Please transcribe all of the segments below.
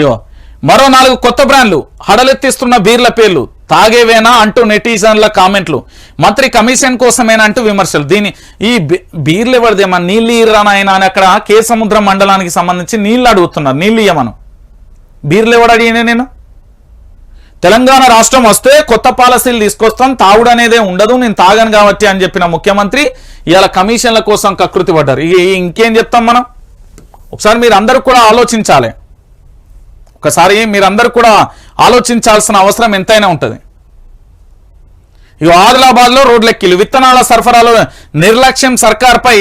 అయ్యో. మరో నాలుగు కొత్త బ్రాండ్లు హడలెత్తిస్తున్న బీర్ల పేర్లు తాగేవేనా అంటూ నెటిజన్ల కామెంట్లు. మంత్రి కమిషన్ కోసమేనా అంటూ విమర్శలు. దీని ఈ బీర్లు ఎవరిదేమా నీళ్ళు ఇరానాయన అని అక్కడ కే సముద్రం మండలానికి సంబంధించి నీళ్ళు అడుగుతున్నారు. నీళ్ళు ఇయ్యమను. బీర్లు ఎవడు అడిగినా నేను? తెలంగాణ రాష్ట్రం వస్తే కొత్త పాలసీలు తీసుకొస్తాం తాగుడు అనేదే ఉండదు నేను తాగను కాబట్టి అని చెప్పిన ముఖ్యమంత్రి ఇవాళ కమిషన్ల కోసం కకృతి పడ్డారు. ఇంకేం చెప్తాం మనం? ఒకసారి మీరు అందరూ కూడా ఆలోచించాలి. ఒకసారి మీరందరూ కూడా ఆలోచించాల్సిన అవసరం ఎంతైనా ఉంటుంది. ఇక ఆదిలాబాద్లో రోడ్లెక్కిలు విత్తనాల సరఫరాలో నిర్లక్ష్యం సర్కార్పై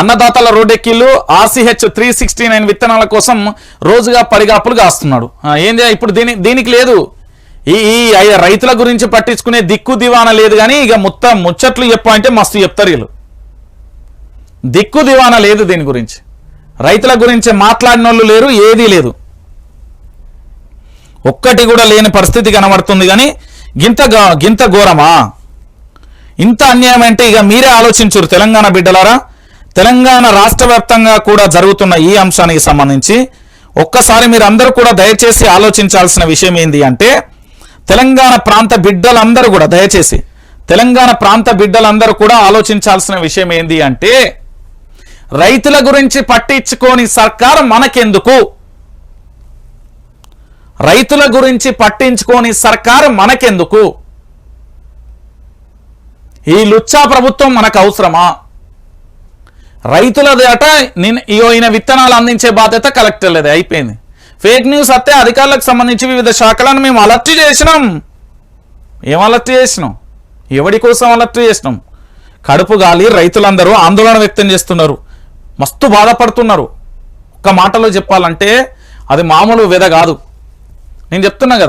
అన్నదాతల రోడ్డెక్కిళ్ళు ఆర్సీహెచ్ త్రీ సిక్స్టీ నైన్ విత్తనాల కోసం రోజుగా పడిగాపులు కాస్తున్నాడు ఏంది ఇప్పుడు దీని దీనికి లేదు. ఈ ఈ రైతుల గురించి పట్టించుకునే దిక్కు దివాన లేదు కానీ ఇక మొత్తం ముచ్చట్లు చెప్పు అంటే మస్తు చెప్తారు వీళ్ళు. దిక్కు దివాన లేదు దీని గురించి. రైతుల గురించి మాట్లాడిన వాళ్ళు లేరు ఏదీ లేదు. ఒక్కటి కూడా లేని పరిస్థితి కనబడుతుంది కానీ గింత గింత ఘోరమా? ఇంత అన్యాయం అంటే ఇక మీరే ఆలోచించరు తెలంగాణ బిడ్డలారా. తెలంగాణ రాష్ట్ర వ్యాప్తంగా కూడా జరుగుతున్న ఈ అంశానికి సంబంధించి ఒక్కసారి మీరు అందరూ కూడా దయచేసి ఆలోచించాల్సిన విషయం ఏంటి అంటే తెలంగాణ ప్రాంత బిడ్డలందరూ కూడా దయచేసి తెలంగాణ ప్రాంత బిడ్డలందరూ కూడా ఆలోచించాల్సిన విషయం ఏంటి అంటే రైతుల గురించి పట్టించుకోని సర్కార్ మనకెందుకు? రైతుల గురించి పట్టించుకోని సర్కారు మనకెందుకు? ఈ లుచ్చా ప్రభుత్వం మనకు అవసరమా? రైతుల దాట నేను ఈయన విత్తనాలు అందించే బాధ్యత కలెక్టర్లది అయిపోయింది. ఫేక్ న్యూస్ అత్తే అధికారులకు సంబంధించి వివిధ శాఖలను మేము అలర్ట్ చేసినాం. ఏం అలర్ట్ చేసినాం? ఎవడి కోసం అలర్ట్ చేసినాం? కడుపు గాలి రైతులందరూ ఆందోళన వ్యక్తం చేస్తున్నారు. మస్తు బాధపడుతున్నారు. ఒక్క మాటలో చెప్పాలంటే అది మామూలు విధ కాదు. నేను చెప్తున్నా కదా.